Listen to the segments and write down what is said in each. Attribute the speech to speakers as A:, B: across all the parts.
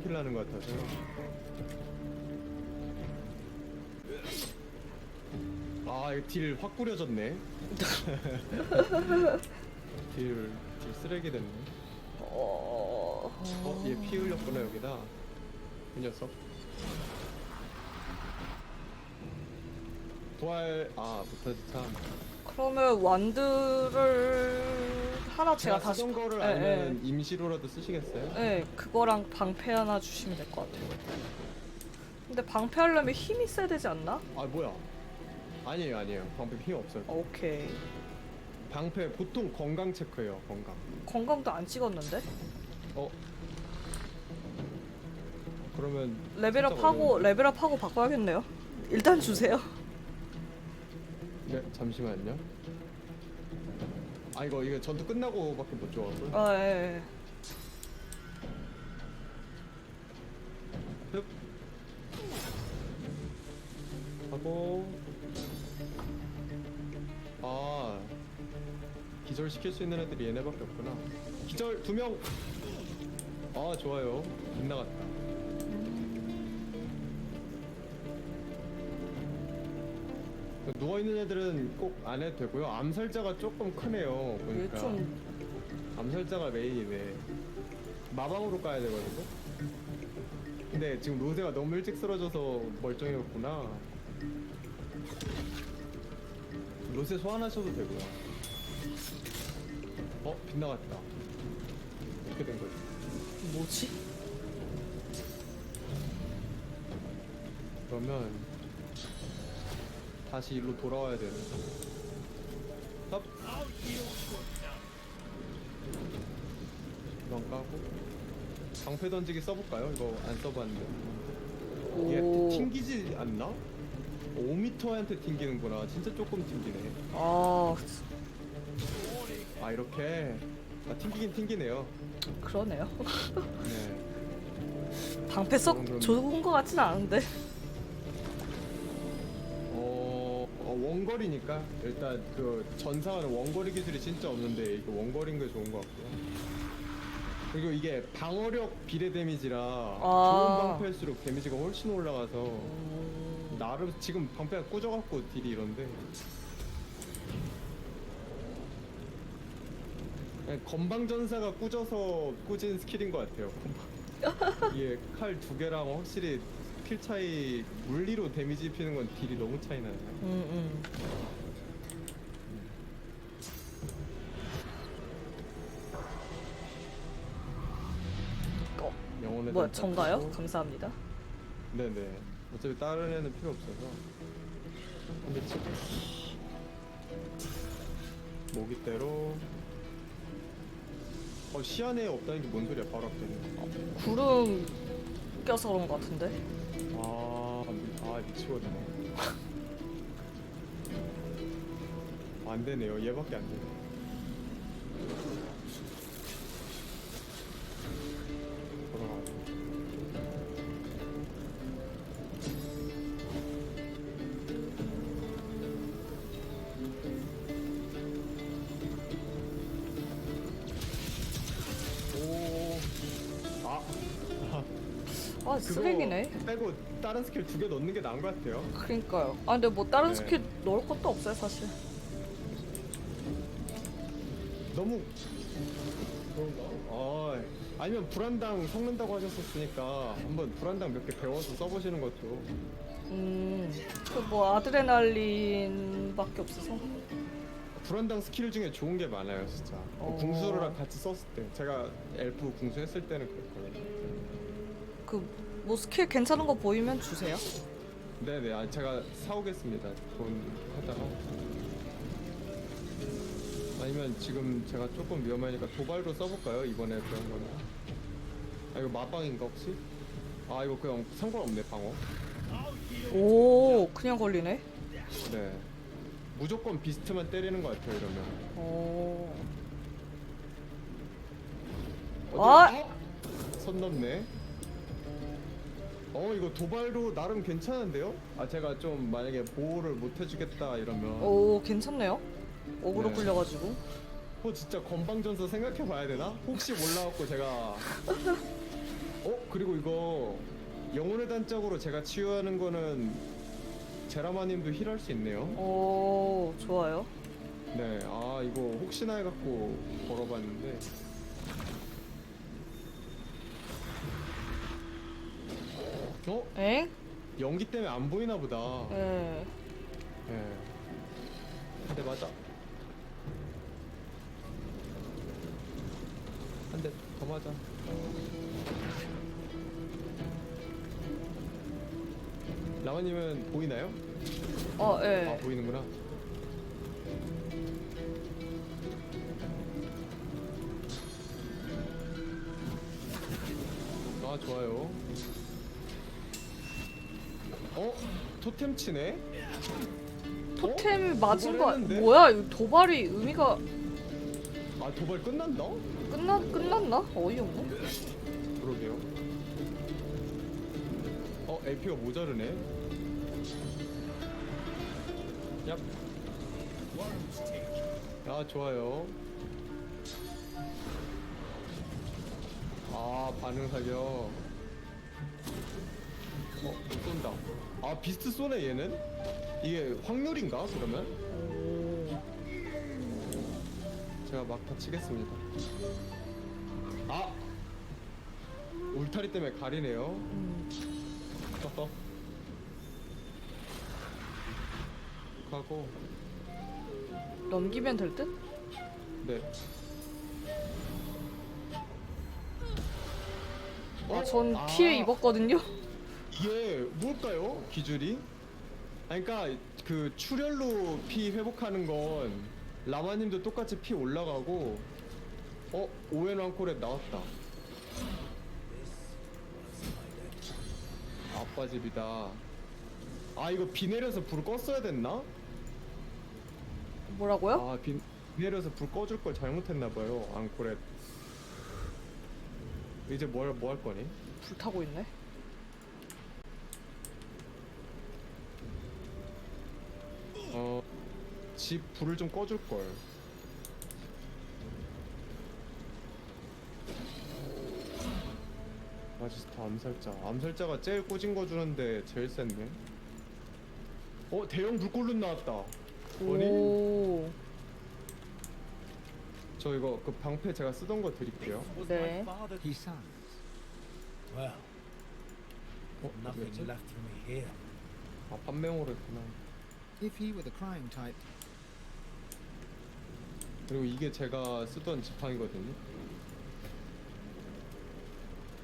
A: 3킬 나는 것 같아서. 아 이거 딜확 꾸려졌네. 딜, 딜 쓰레기 됐네.
B: 어...
A: 어? 얘 피 흘렸구나 여기다. 이 녀석. 부활 아 못하지 참.
B: 그러면 완드를 하나 제가
A: 제가
B: 다시
A: 쓰던 거를
B: 예,
A: 알면 임시로라도 쓰시겠어요?
B: 네, 그거랑 방패 하나 주시면 될 것 같아요. 근데 방패 하려면 힘이 세야 되지 않나?
A: 아 뭐야 아니에요 아니에요 방패 힘 없어요
B: 어, 오케이.
A: 방패 보통 건강 체크예요 건강
B: 건강도 안 찍었는데?
A: 어? 그러면
B: 레벨업
A: 진짜
B: 하고
A: 어려운데?
B: 레벨업 하고 바꿔야겠네요. 일단 주세요.
A: 네 잠시만요 아 이거 이거 전투 끝나고밖에 못 줘갖고요
B: 아, 예. 예.
A: 흡. 하고. 아 기절 시킬 수 있는 애들이 얘네밖에 없구나. 기절 두 명 아 좋아요. 빗나갔다 누워 있는 애들은 꼭 안 해도 되고요 암살자가 조금 크네요
B: 얘
A: 보니까
B: 좀
A: 암살자가 메인이네. 마방으로 까야 되거든요. 근데 지금 로제가 너무 일찍 쓰러져서 멀쩡해졌구나. 로제 소환하셔도 되고요. 어? 빗나갔다. 어떻게 된 거지?
B: 뭐지?
A: 그러면 다시 일로 돌아와야 되는. 헙. 이건 까고 방패 던지기 써볼까요? 이거 안 써봤는데. 얘
B: 오.
A: 튕기지 않나? 5m한테 튕기는구나. 진짜 조금 튕기네.
B: 아,
A: 아 이렇게. 아 튕기긴 튕기네요.
B: 그러네요.
A: 네.
B: 방패 썩
A: 그럼.
B: 좋은 것 같진 않은데.
A: 원거리니까 일단 그 전상하는 원거리 기술이 진짜 없는데 이거 원거리인 게 좋은 것 같고요. 그리고 이게 방어력 비례 데미지라
B: 아.
A: 좋은 방패일수록 데미지가 훨씬 올라가서
B: 음,
A: 나름 지금 방패가 꾸져갖고 딜이 이런데 그냥 건방전사가 꾸져서 꾸진 스킬인 것 같아요. 이게 칼 두 개랑 확실히 스 킬 차이 물리로 데미지 입히는 건 딜이 너무 차이 나네요.
B: 음, 음. 어, 뭐야, 전가요?
A: 쓰고.
B: 감사합니다.
A: 네네. 어차피 다른 애는 필요 없어서. 근데 치고. 모기대로. 어 시야내에 없다는 게 뭔 소리야? 바로 앞에. 있는 거.
B: 구름 껴서 그런 것 같은데.
A: 아, 미- 아 미치겠네. 안 되네요. 얘밖에 안 되네. 아, 그거
B: 쓰레기네.
A: 빼고 다른 스킬 두 개 넣는 게 나은 것 같아요.
B: 그러니까요. 아, 근데 뭐 다른
A: 네.
B: 스킬 넣을 것도 없어요, 사실.
A: 너무 그런가? 아, 아니면 불안당 섞는다고 하셨었으니까 한번 불안당 몇 개 배워서 써보시는 것도
B: 음, 그뭐 아드레날린밖에 없어서.
A: 불안당 스킬 중에 좋은 게 많아요, 진짜.
B: 어.
A: 궁수랑 같이 썼을 때 제가 엘프 궁수 했을 때는 그랬거든요.
B: 그 뭐 스킬 괜찮은 거 보이면 주세요.
A: 네네, 아, 제가 사오겠습니다. 돈 하다가. 아니면 지금 제가 조금 위험하니까 도발로 써볼까요? 이번에 그런 거는. 아 이거 마방인가 혹시? 아 이거 그냥 상관없네 방어.
B: 오, 그냥 걸리네.
A: 네. 무조건 비스트만 때리는 것 같아요 이러면.
B: 오.
A: 어디-
B: 아!
A: 어? 선 넘네. 어 이거 도발로 나름 괜찮은데요? 아 제가 좀 만약에 보호를 못 해주겠다 이러면
B: 오, 괜찮네요. 어그로
A: 네.
B: 끌려가지고.
A: 어 진짜 건방전서 생각해 봐야 되나? 혹시 몰라갖고 제가 어? 그리고 이거 영혼의 단짝으로 제가 치유하는 거는 제라마님도 힐할 수 있네요.
B: 오 좋아요.
A: 네, 아 이거 혹시나 해갖고 걸어봤는데 어?
B: 엥?
A: 연기 때문에 안 보이나 보다.
B: 예.
A: 예. 한 대 맞아. 한 대 더 맞아. 라마님은 보이나요?
B: 어
A: 아
B: 예.
A: 보이는구나. 아 좋아요. 어? 토템 치네?
B: 토템
A: 어?
B: 맞은 거
A: 도발했는데?
B: 뭐야? 이거 도발이 의미가
A: 아 도발 끝난다?
B: 끝나 끝났나? 어이없네.
A: 그러게요. 어 LP가 모자르네. 얍. 아 좋아요. 아 반응 사격. 어 쏜다. 아 비스트 쏘네 얘는. 이게 확률인가 그러면?
B: 오.
A: 제가 막타 치겠습니다. 아 울타리 때문에 가리네요.
B: 음.
A: 떴어. 가고
B: 넘기면 될 듯?
A: 네.
B: 아, 전
A: 아,
B: 피해 입었거든요.
A: 이게 뭘까요? 기줄이? 아니, 그러니까 그 출혈로 피 회복하는 건 라마님도 똑같이 피 올라가고 어 오웬 왕콜에 나왔다. 아빠 집이다. 아 이거 비 내려서 불 껐어야 됐나?
B: 뭐라고요?
A: 아, 비, 비 내려서 불 꺼줄 걸 잘못했나봐요, 앙코렛. 이제 뭘, 뭐 할 거니?
B: 불 타고 있네.
A: 어, 집 불을 좀 꺼줄 걸. 마지스타 암살자. 암살자가 제일 꽂은 거 주는데 제일 센데. 어, 대형 불꽃룬 나왔다. 뭐니?
B: 오.
A: 저 이거 그 방패 제가 쓰던 거 드릴게요.
B: 네.
C: Well,
A: 어,
C: nothing
A: 어디였지?
C: left for me here.
A: 아, 판매호로 했구나.
D: If he were the crying type,
A: 그리고 이게 제가 쓰던 지팡이거든요.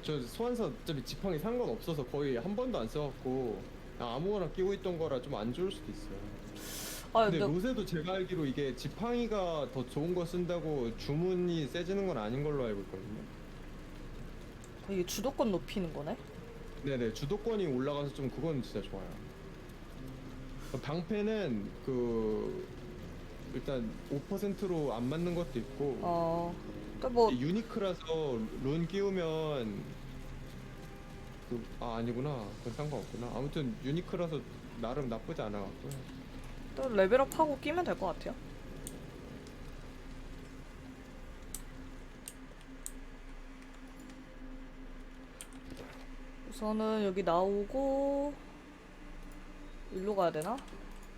A: 저 소환사 어차피 지팡이 상관없어서 거의 한 번도 안 써갖고 그냥 아무거나 끼고 있던 거라 좀 안 좋을 수도 있어요.
B: 아
A: 근데
B: 근데
A: 로세도 제가 알기로 이게 지팡이가 더 좋은 거 쓴다고 주문이 세지는 건 아닌 걸로 알고 있거든요.
B: 이게 주도권 높이는 거네.
A: 네네 주도권이 올라가서 좀 그건 진짜 좋아요. 그 방패는 그 일단 5%로 안 맞는 것도 있고
B: 어. 근데 뭐
A: 유니크라서 룬 끼우면 그, 아 아니구나 그건 상관없구나 아무튼 유니크라서 나름 나쁘지 않아 갖고요
B: 또 레벨업 하고 끼면 될 것 같아요. 우선은 여기 나오고 일로 가야 되나?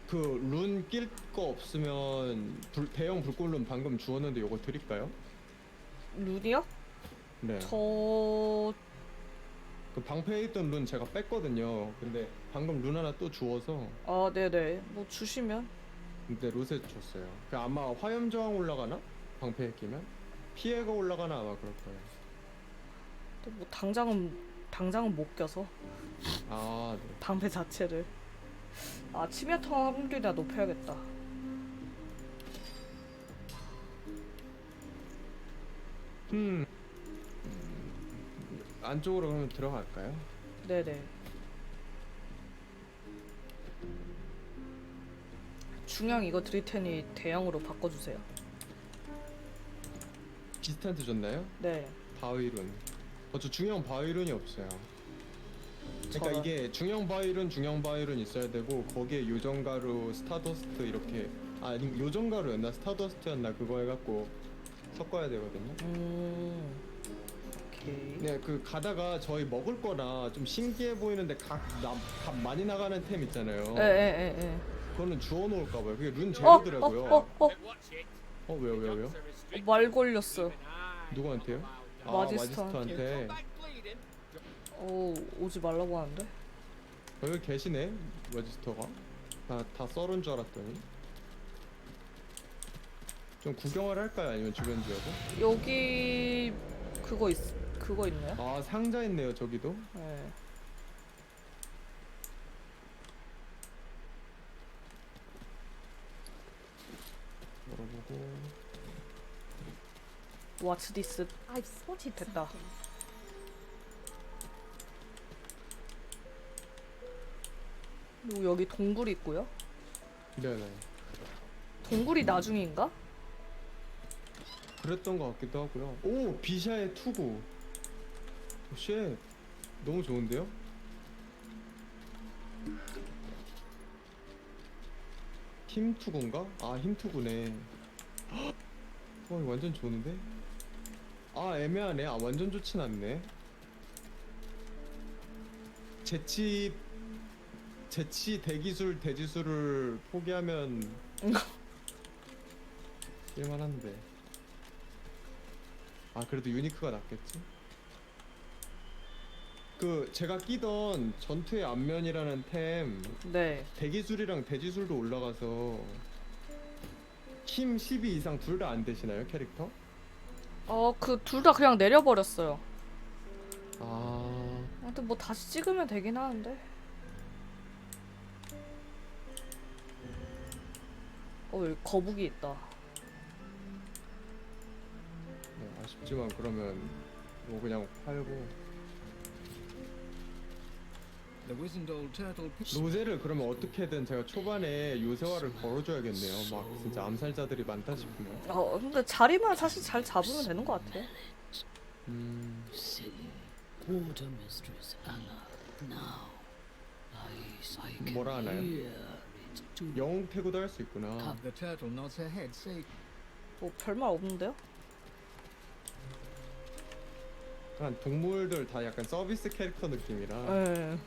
A: 그 룬 낄 거 없으면 불, 대형 불꽃룬 방금 주웠는데 요거 드릴까요?
B: 루디요?
A: 네.
B: 저
A: 그 방패에 있던 룬 제가 뺐거든요. 근데 방금 룬 하나 또 주워서
B: 아, 네네. 뭐 주시면
A: 근데 로세 줬어요. 그 아마 화염 저항 올라가나? 방패에 끼면 피해가 올라가나 아마 그럴 거예요.
B: 또뭐 당장은 당장은 못 껴서
A: 아 네.
B: 방패 자체를 아 치명타 확률이 나 높여야겠다.
A: 음. 안쪽으로 그러면 들어갈까요?
B: 네네. 중형 이거 드릴 테니 대형으로 바꿔주세요.
A: 비슷한테 줬나요?
B: 네.
A: 바위룬. 어, 저 중형 바위룬이 없어요. 그러니까. 이게 중형 바위룬, 중형 바위룬 있어야 되고 거기에 요정가루, 스타더스트 이렇게 아 아니, 요정가루였나 스타더스트였나 그거 해갖고 섞어야 되거든요.
B: 음. 오케이.
A: 네, 그 가다가 저희 먹을 거나 좀 신기해 보이는데 각, 나, 값 많이 나가는 템 있잖아요.
B: 에에에 에.
A: 그거는 주워 놓을까 봐요. 그게 룬
B: 어, 어,
A: 재료더라고요.
B: 어, 어,
A: 어, 왜요, 왜요, 왜요?
B: 말 걸렸어.
A: 누구한테요? 아,
B: 마지스터한테.
A: 마지스터한테.
B: 오, 오지 말라고 하는데.
A: 여기 계시네, 마지스터가. 다, 다 썰은 줄 알았더니. 좀 구경을 할까요? 아니면 주변 지역은?
B: 여기 그거 있 그거 있네요.
A: 아, 상자 있네요, 저기도.
B: 네.
A: 열어보고.
B: What's this?
E: I've spotted
B: 됐다.
E: something.
B: 그리고 여기 동굴이 있고요.
A: 네네.
B: 동굴이 나중인가?
A: 그랬던 것 같기도 하고요. 오 비샤의 투구. 오, 쉣. 너무 좋은데요? 힘 투구인가? 아힘 투구네. 헉! 어 이거 완전 좋은데? 아 애매하네. 아 완전 좋진 않네. 재치 재치 대기술 대지술을 포기하면 쓸만한데. 아 그래도 유니크가 낫겠지? 그 제가 끼던 전투의 안면이라는 템
B: 네.
A: 대기술이랑 대지술도 올라가서 힘 12 이상 둘 다 안 되시나요 캐릭터?
B: 어, 그 둘 다 그냥 내려버렸어요.
A: 아
B: 근데 뭐 다시 찍으면 되긴 하는데. 어, 여기 거북이 있다.
A: 네, 아쉽지만 그러면 뭐 그냥 팔고 로제를 그러면 어떻게든 제가 초반에 요새화를 걸어줘야겠네요 막 진짜 암살자들이 많다 싶으면
B: 어, 근데 자리만 사실 잘 잡으면 되는 것 같아.
A: 음
F: Silly water mistress Anna. Now, I, I can
A: 뭐라 하나요?
F: hear.
A: 영웅 태그도 할 수 있구나
D: The turtle nods her head, say,
B: 뭐 별말 없는데요?
A: 약간 동물들 다 약간 서비스 캐릭터 느낌이라
B: 네.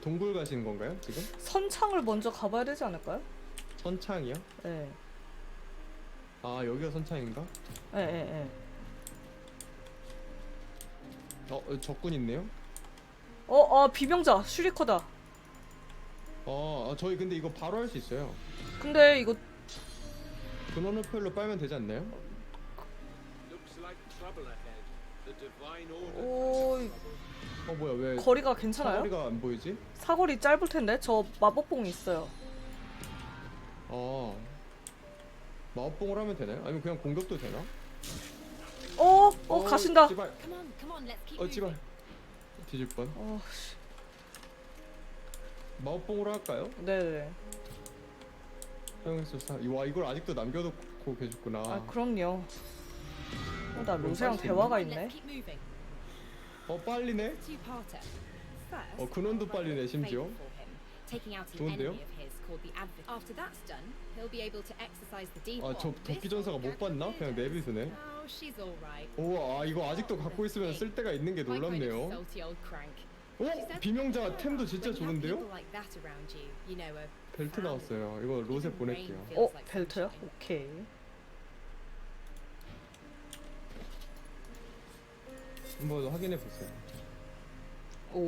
A: 동굴 가시는 건가요 지금?
B: 선창을 먼저 가봐야 되지 않을까요?
A: 선창이요?
B: 네.
A: 아 여기가 선창인가?
B: 네, 네, 네.
A: 어 어, 적군 있네요?
B: 어, 어, 비명자, 슈리커다.
A: 어 어, 저희 근데 이거 바로 할 수 있어요
B: 근데 이거
A: 근원호펠로 빨면 되지 않나요?
G: Looks like trouble ahead. The divine order.
B: 오,
A: 어 뭐야 왜
B: 거리가 괜찮아요?
A: 사거리가 안 보이지?
B: 사거리 짧을 텐데 저 마법봉이 있어요.
A: 어 마법봉을 하면 되나요? 아니면 그냥 공격도 되나?
B: 어, 어, 가신다.
A: 찌발
E: Come on, come on, let's keep
A: 어
E: moving.
A: 찌발 뒤질 뻔
B: 어, 씨.
A: 마법봉으로 할까요?
B: 네네.
A: 사용했어 사... 와 이걸 아직도 남겨놓고 계셨구나
B: 아, 그럼요. 어, 나
A: 빨리
B: 대화가 있네.
E: keep moving.
A: 어 빨리네?
E: Two-parter. First,
A: 어, 근원도
E: I'll
A: 빨리네,
E: a
A: 심지어.
E: favour for him, taking out an
A: 좋은데요?
E: enemy of his called the Advocate. After that's done, he'll be able to exercise the deep
A: 아 저. 도끼 전사가 못 봤나? 그냥
E: Oh, she's all right.
A: 우와 아, 이거 아직도 갖고 있으면 쓸 데가 있는 게
E: My kind of
A: 놀랍네요
E: salty old crank.
A: 어? 비명자
E: "Yeah,
A: 템도 진짜 좋은데요? 벨트. 나왔어요 이거
E: Even
A: 보낼게요
B: 어, 벨트요? 오케이.
A: 한번 확인해 보세요
B: 오.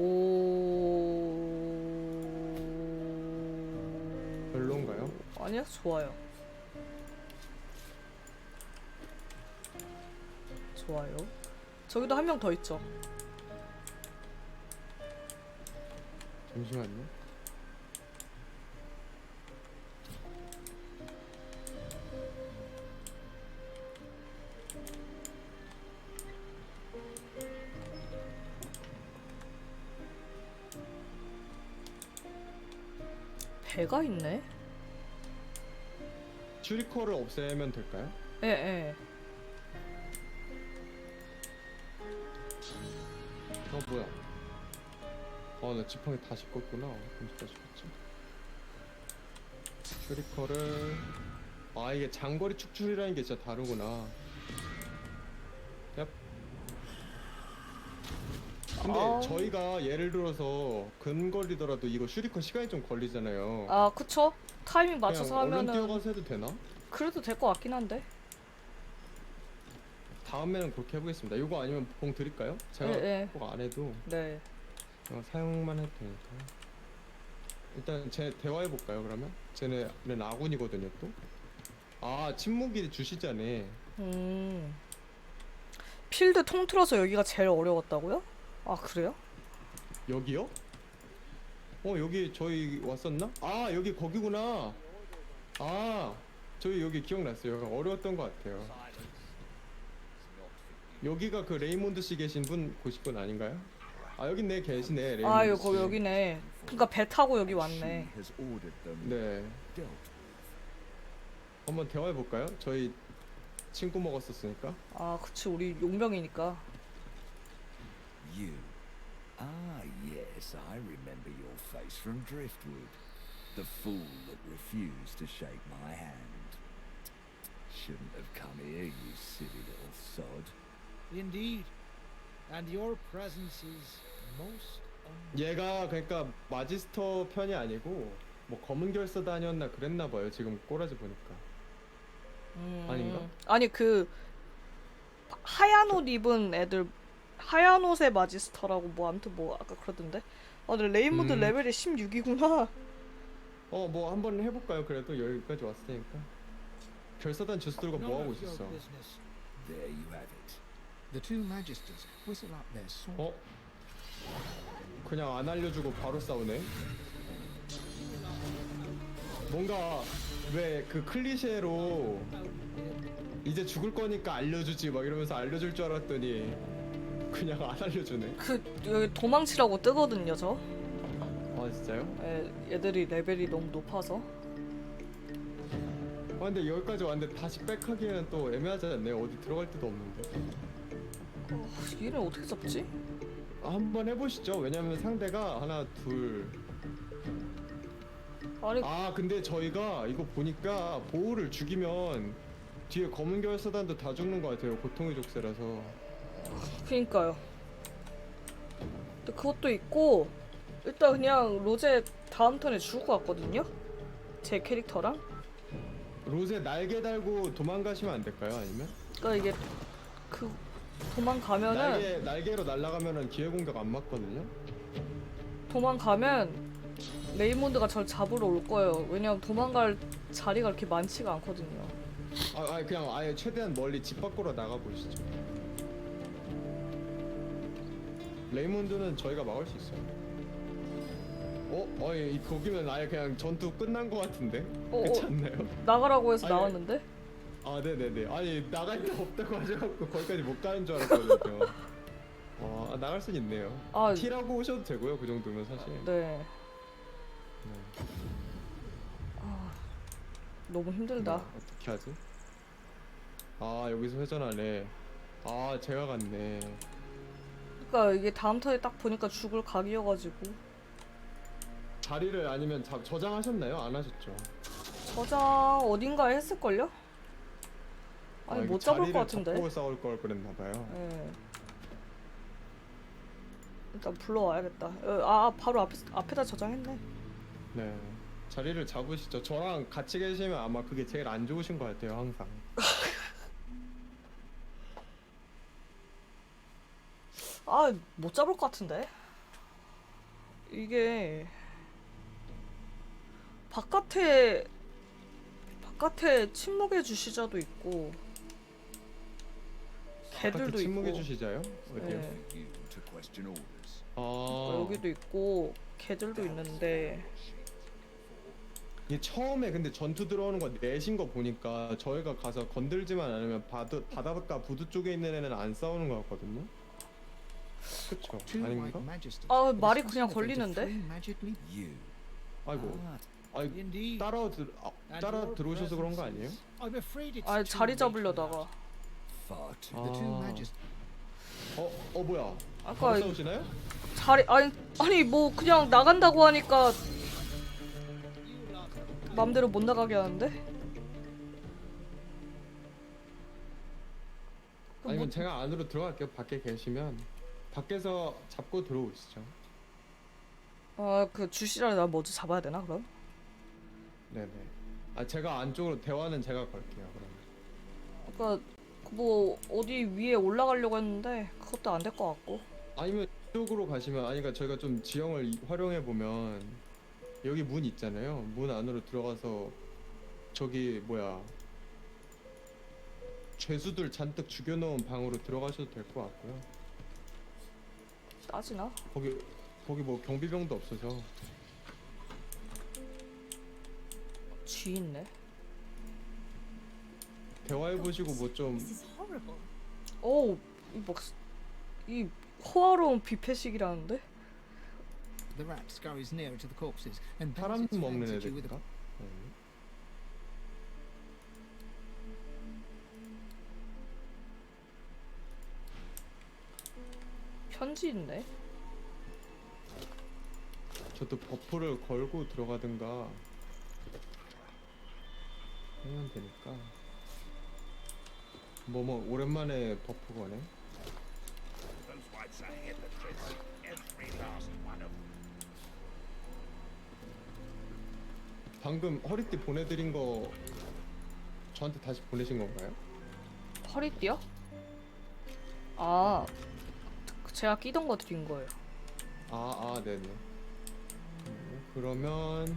A: 별론가요?
B: 아니요, 좋아요. 좋아요. 저기도 한 명 더 있죠.
A: 잠시만요
B: 배가 있네.
A: 슈리커를 없애면 될까요?
B: 예, 예.
A: 어 뭐야 아나 지팡이 다 씻었구나 언제까지 씻었지 슈리커를 아 이게 장거리 축출이라는 게 진짜 다르구나 얍 근데
B: 아.
A: 저희가 예를 들어서 근거리더라도 이거 슈리컨 시간이 좀 걸리잖아요.
B: 아 그쵸? 타이밍 맞춰서
A: 그냥 얼른
B: 하면은
A: 뛰어가서 해도 되나?
B: 그래도 될 것 같긴 한데.
A: 다음에는 그렇게 해보겠습니다. 이거 아니면 봉 드릴까요? 제가
B: 예, 예.
A: 꼭 안 해도
B: 네.
A: 그냥 사용만 해도 되니까. 일단 제 대화해 볼까요? 그러면 쟤네는 아군이거든요 또. 아 침묵이 주시자네.
B: 음. 필드 통틀어서 여기가 제일 어려웠다고요? 아 그래요?
A: 여기요? 어 여기 저희 왔었나? 아 여기 거기구나. 아 저희 여기 기억났어요. 어려웠던 것 같아요. 여기가 그 레이몬드 씨 계신 분 곳일 분 아닌가요? 아 여기 네 계시네 레이몬드
B: 아
A: 씨.
B: 여기 여기네. 그러니까 배 타고 여기 왔네.
H: has ordered them
A: 네
H: dealt.
A: 한번 대화해 볼까요? 저희 친구 먹었었으니까.
B: 아 그치 우리 용병이니까.
H: You. Ah, yes, I remember your face from Driftwood. The fool that refused to shake my hand. Shouldn't have come here, you silly little sod.
C: Indeed. And your presence is most un-
A: 얘가 그러니까 마지스터 편이 아니고 뭐 검은 결사단이었나 그랬나 봐요. 지금 꼬라지 보니까.
B: 음.
A: 아닌가?
B: 아니 그 하얀 옷 입은 애들 하얀 옷의 마지스터라고 뭐 아무튼 뭐 아까 그러던데. 아 근데 레이몬드
A: 음.
B: 레벨이 16이구나.
A: 어 뭐 한번 해 볼까요? 그래도 여기까지 왔으니까. 결사단 주스 들고 뭐 하고 있었어?
C: business.
D: There you have it. The two magisters whistle up their sword.
A: 어? 그냥 안 알려주고 바로 싸우네. 뭔가 왜 그 클리셰로 이제 죽을 거니까 알려주지 막 이러면서 알려줄 줄 알았더니 그냥 안 알려주네.
B: 그 여기 도망치라고 뜨거든요 저.
A: 아 진짜요?
B: 애, 애들이 레벨이 너무 높아서.
A: 아 근데 여기까지 왔는데 다시 백하기에는 또 애매하지 않네요. 어디 들어갈 데도 없는데.
B: 어, 얘는 어떻게 잡지?
A: 아, 한번 해보시죠. 왜냐면 상대가 하나 둘.
B: 아니
A: 아 근데 저희가 이거 보니까 보호를 죽이면 뒤에 검은 결사단도 다 죽는 것 같아요. 고통의 족쇄라서.
B: 그니까요. 근데 그것도 있고 일단 그냥 로제 다음 턴에 죽을 것 같거든요. 제 캐릭터랑.
A: 로제 날개 달고 도망가시면 안 될까요? 아니면
B: 그러니까 이게 그 도망가면은
A: 날개 날개로 날아가면은 기회 공격 안 맞거든요.
B: 도망가면 레이몬드가 절 잡으러 올 거예요. 왜냐면 도망갈 자리가 그렇게 많지가 않거든요.
A: 아, 아니 그냥 아예 최대한 멀리 집 밖으로 나가 보시죠. 레이몬드는 저희가 막을 수 있어요. 어? 어이 거기면 아예 그냥 전투 끝난 것 같은데?
B: 어, 어.
A: 않나요?
B: 나가라고 해서
A: 아니,
B: 나왔는데
A: 아 네네네 아니 나갈 데 없다고 하셔갖고 거기까지 못 가는 줄 알았거든요 어 아, 나갈 순 있네요
B: 아
A: T라고 오셔도 되고요 그 정도면 사실
B: 네.
A: 네.
B: 너무 힘들다.
A: 뭐, 어떻게 하지? 아 여기서 회전하네 아 제가 갔네
B: 그러니까 이게 다음 턴에 딱 보니까 죽을 각이어가지고
A: 자리를 아니면 자, 저장하셨나요? 안 하셨죠?
B: 저장 어딘가에 했을걸요? 아니
A: 아,
B: 못 잡을
A: 자리를
B: 것 같은데.
A: 잡고 싸울 걸 그랬나 봐요
B: 예. 일단 불러와야겠다. 어, 아 아, 바로 앞에 앞에다 저장했네.
A: 네 자리를 잡으시죠 저랑 같이 계시면 아마 그게 제일 안 좋으신 것 같아요 항상
B: 아 못 잡을 것 같은데. 이게 바깥에 바깥에 침묵의 주시자도 있고 개들도
A: 아까 침묵해
B: 있고
A: 주시자요? 어디요?
B: 네.
A: 아
B: 여기도 있고 개들도 있는데
A: 이게 처음에 근데 전투 들어오는 거 내신 거 보니까 저희가 가서 건들지만 않으면 바드, 바닷가 부두 쪽에 있는 애는 안 싸우는 거 같거든요. 그쵸? 아닌가?
B: 아, 말이 그냥 걸리는데?
A: 아이고, 아이
C: Indeed.
A: 따라 들, 아, 따라 들어오셔서 그런 거 아니에요?
B: 아 자리 잡으려다가
A: 아. 어, 어 뭐야?
B: 아까
A: 바로
B: 이-
A: 싸우시나요?
B: 자리 아니 아니 뭐 그냥 나간다고 하니까 맘대로 못 나가게 하는데 그
A: 아니면
B: 뭐-
A: 제가 안으로 들어갈게요. 밖에 계시면 밖에서 잡고 들어오시죠.
B: 아 그 주시라에 나 먼저 잡아야 되나 그럼?
A: 네네. 아 제가 안쪽으로 대화는 제가 걸게요. 그럼.
B: 그러니까 뭐 어디 위에 올라가려고 했는데 그것도 안 될 것 같고.
A: 아니면 이쪽으로 가시면 아니 그러니까 저희가 좀 지형을 이- 활용해 보면 여기 문 있잖아요. 문 안으로 들어가서 저기 뭐야 죄수들 잔뜩 죽여놓은 방으로 들어가셔도 될 것 같고요.
B: 따지나?
A: 거기 거기 뭐 경비병도 없어서
B: 쥐 있네.
A: 대화해 보시고 뭐 좀.
B: 오, 이막이 호화로운 비패식이라는데?
D: The rat scurries nearer to the corpses and bends
A: 사람
D: its
A: 먹는
D: fangs at you with a
A: 애들인가? 네.
B: 편지 있네.
A: 저도 버프를 걸고 들어가든가 하면 되니까 뭐뭐 오랜만에 버프 거네 방금 허리띠 보내드린 거 저한테 다시 보내신 건가요?
B: 허리띠요? 아, 그 제가 끼던 거 드린 거예요.
A: 아, 아, 네네. 음, 그러면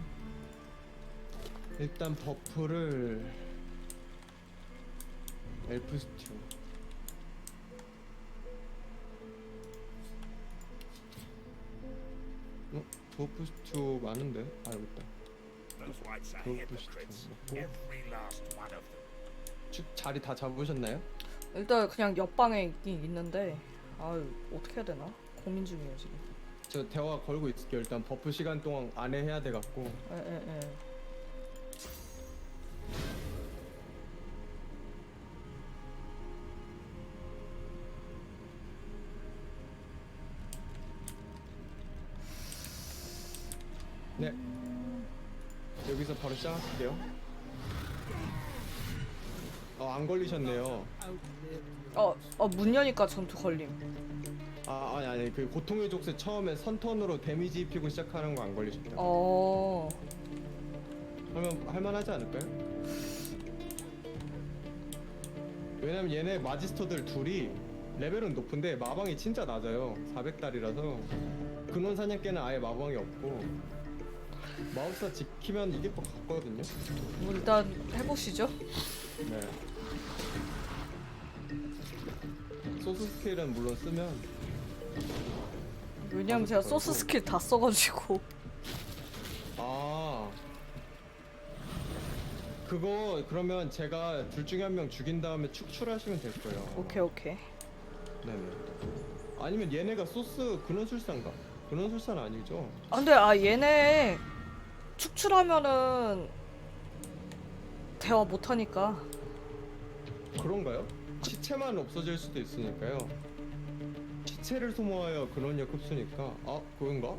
A: 일단 버프를 엘프 스튜. 어? 버프 스튜 많은데? 아 여기 있다. 버프 스튜 먹고. 자리 다 잡으셨나요?
B: 일단 그냥 옆방에 있긴 있는데, 아유 어떻게 해야 되나? 고민 중이에요 지금.
A: 저 대화 걸고 있을게요. 일단 버프 시간 동안 안에 해야 돼 갖고.
B: 에, 에, 에.
A: 시작할게요. 어, 안 걸리셨네요.
B: 어, 어, 문 여니까 전투 걸림.
A: 아, 아니, 아니, 그 고통의 족쇄 처음에 선턴으로 데미지 입히고 시작하는 거 안 걸리셨대요.
B: 어,
A: 그러면 할만하지 않을까요? 왜냐면 얘네 마지스터들 둘이 레벨은 높은데 마방이 진짜 낮아요. 400달이라서 근원 사냥개는 아예 마방이 없고 마법사 지키면 이길 것 같거든요.
B: 뭐 일단 해보시죠.
A: 네. 소스 스케일은 물론 쓰면
B: 왜냐면 제가 소스 스킬 다 써가지고.
A: 아 그거 그러면 제가 둘 중에 한 명 죽인 다음에 축출하시면 될 거예요.
B: 오케이 오케이.
A: 네네. 아니면 얘네가 소스 근원술사인가? 근원술사는 아니죠?
B: 아 근데 아 얘네 축출하면은 대화 못하니까.
A: 그런가요? 시체만 없어질 수도 있으니까요. 시체를 소모하여 근원력 흡수니까 아 그건가?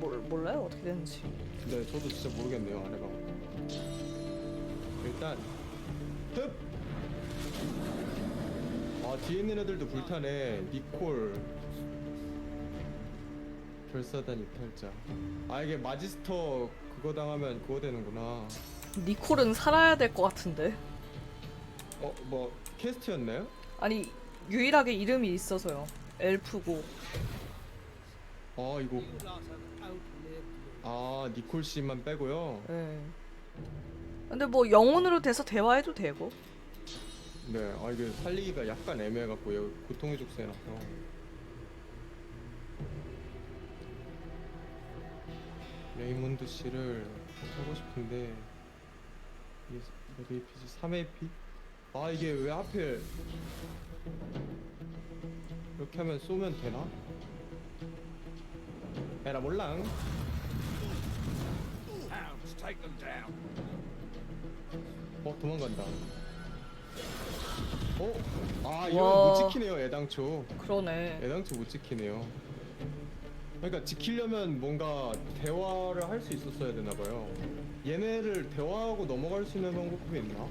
B: 몰 몰라요 어떻게 되는지.
A: 네 저도 진짜 모르겠네요 안 해봐. 일단 흡. 아 뒤에 있는 애들도 불타네. 니콜. 결사단 이탈자. 아 이게 마지스터 그거 당하면 그거 되는구나.
B: 니콜은 살아야 될 것 같은데.
A: 어 뭐 캐스트였나요?
B: 아니 유일하게 이름이 있어서요. 엘프고.
A: 아 이거 아 니콜 씨만 빼고요.
B: 예. 근데 뭐 영혼으로 돼서 대화해도 되고.
A: 네, 아 이게 살리기가 약간 애매해갖고 고통의 족쇄라서. 레이몬드 씨를 하고 싶은데 이게 몇 AP지? 3 AP? 아 이게 왜 하필 이렇게 하면 쏘면 되나? 에라 몰랑. 어 도망간다. 어? 아 이거
B: 와.
A: 못 지키네요 애당초.
B: 그러네.
A: 애당초 못 지키네요. 그러니까 지키려면 뭔가 대화를 할 수 있었어야 되나 봐요. 얘네를 대화하고 넘어갈 수 있는 방법이 있나?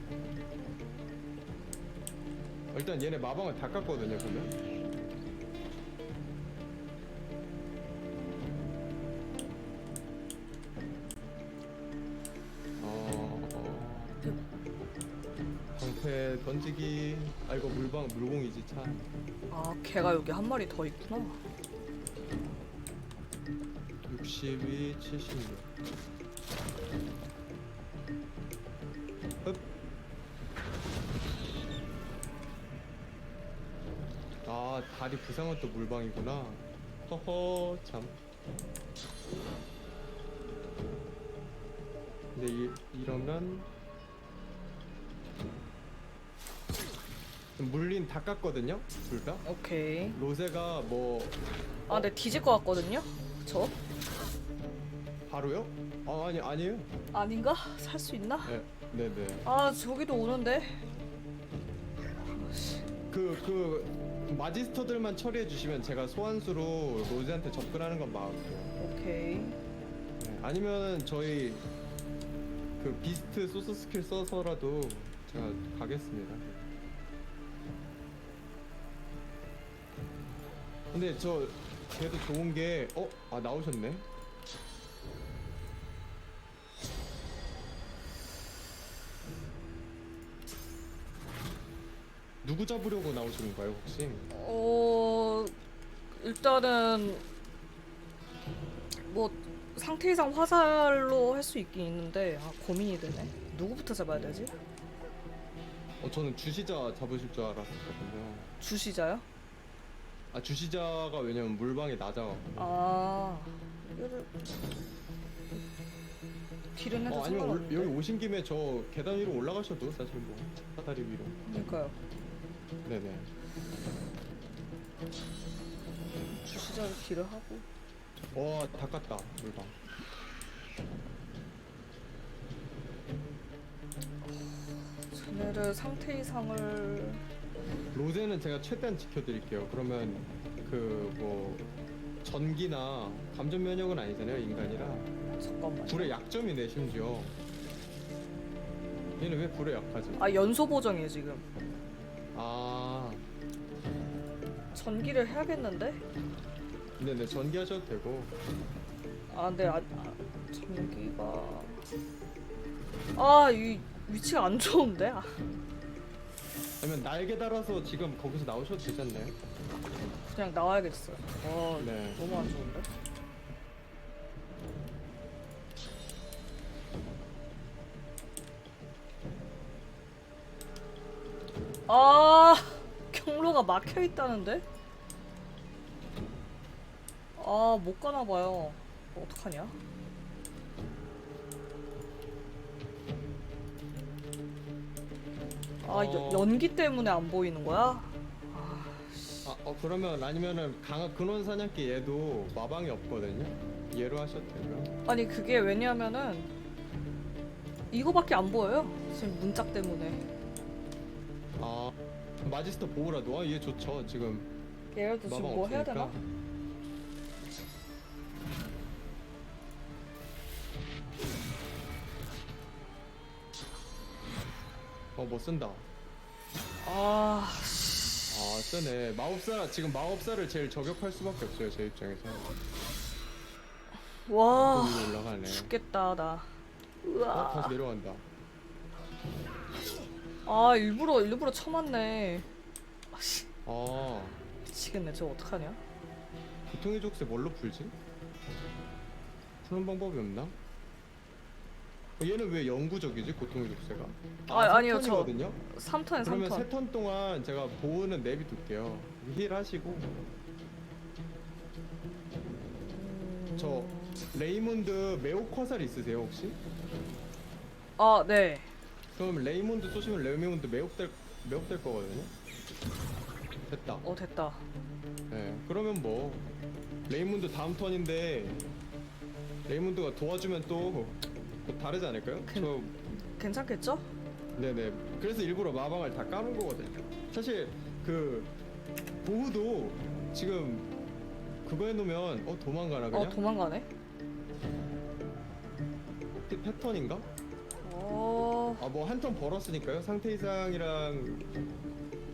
A: 일단 얘네 마방을 다 깠거든요, 그러면. 어, 어. 방패 던지기 아 이거 물방 물공이지
B: 차아 개가 여기 한 마리 더 있구나.
A: 62, 76 흡. 아 다리 부상은 또 물방이구나. 허허 참. 근데 이, 이러면 물린 다 깠거든요 둘 다?
B: 오케이.
A: 로제가 뭐
B: 아 근데 뒤질 것 같거든요? 저?
A: 바로요? 아 아니 아니에요
B: 아닌가? 살 수 있나?
A: 네, 네네
B: 아 저기도 오는데
A: 그, 그, 마지스터들만 처리해 주시면 제가 소환수로 로즈한테 접근하는 건 막을게요.
B: 오케이
A: 네, 아니면은 저희 그 비스트 소스 스킬 써서라도 제가 가겠습니다. 근데 저 그래도 좋은 게 어? 아 나오셨네. 누구 잡으려고 나오시는 거예요 혹시?
B: 어 일단은 뭐 상태 이상 화살로 할 수 있긴 있는데 아 고민이 되네 누구부터 잡아야 되지?
A: 어 저는 주시자 잡으실 줄 알았었거든요.
B: 주시자요?
A: 아 주시자가 왜냐면 물방이 낮아.
B: 아 딜은 해도
A: 어 아니면 올-
B: 상관없는데
A: 여기 오신 김에 저 계단 위로 올라가셔도 사실 뭐 사다리 위로.
B: 그러니까요
A: 네네.
B: 주시자로 딜을 하고
A: 와다 깠다 물방.
B: 쟤네를 상태 이상을
A: 로제는 제가 최대한 지켜드릴게요. 그러면 그 뭐 전기나 감전 면역은 아니잖아요 인간이라.
B: 잠깐만
A: 불에 약점이네 심지어. 얘는 왜 불에 약하지?
B: 아 연소 보정이에요 지금
A: 아
B: 전기를 해야겠는데?
A: 네네 전기 하셔도 되고.
B: 아 근데 아, 아 전기가 아이 위치가 안 좋은데? 아,
A: 아니면 날개 달아서 지금 거기서 나오셔도 되지 않나요?
B: 그냥 나와야겠어요 어
A: 네.
B: 너무 안 좋은데? 아 경로가 막혀 있다는데? 아 못 가나 봐요. 어떡하냐? 아 여-
A: 어.
B: 연기 때문에 안 보이는 거야?
A: 아, 어 그러면 아니면은 강화 근원 사냥개 얘도 마방이 없거든요. 얘로 하셔도 되고요.
B: 아니 그게 왜냐면은 이거밖에 안 보여요. 지금 문짝 때문에.
A: 아 마지스터 보호라도 아, 얘 좋죠. 지금
B: 얘라도 지금
A: 마방
B: 뭐 해야
A: 없으니까.
B: 되나?
A: 어뭐 쓴다.
B: 아,
A: 아 쓰네. 마법사 지금 마법사를 제일 저격할 수밖에 없어요 제 입장에서.
B: 와
A: 위로 올라가네.
B: 죽겠다 나.
A: 어,
B: 으아.
A: 다시 내려간다.
B: 아 일부러 일부러 쳐맞네. 아씨
A: 아
B: 미치겠네. 저 어떡하냐?
A: 고통의 족쇄 뭘로 풀지? 푸는 방법이 없나? 어, 얘는 왜 영구적이지 고통의 족쇄가?
B: 아, 아니요, 저-
A: 거든요
B: 3턴에
A: 그러면
B: 3턴.
A: 세 턴 동안 제가 보호는 내비둘게요. 힐 하시고 저 레이몬드 매혹 화살 있으세요 혹시?
B: 아 네.
A: 그럼 레이몬드 쏘시면 레이몬드 매혹될 매혹될 거거든요. 됐다.
B: 어 됐다.
A: 네. 그러면 뭐 레이몬드 다음 턴인데 레이몬드가 도와주면 또 뭐 다르지 않을까요?
B: 그-
A: 저
B: 괜찮겠죠?
A: 네네. 그래서 일부러 마방을 다 까는 거거든요. 사실 그 보호도 지금 그거 해놓으면 어 도망가나 그냥?
B: 어 도망가네.
A: 패- 패턴인가?
B: 어.
A: 아 뭐 한 턴 벌었으니까요. 상태 이상이랑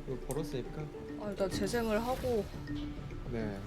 A: 이거 벌었으니까.
B: 아 일단 재생을 하고
A: 네.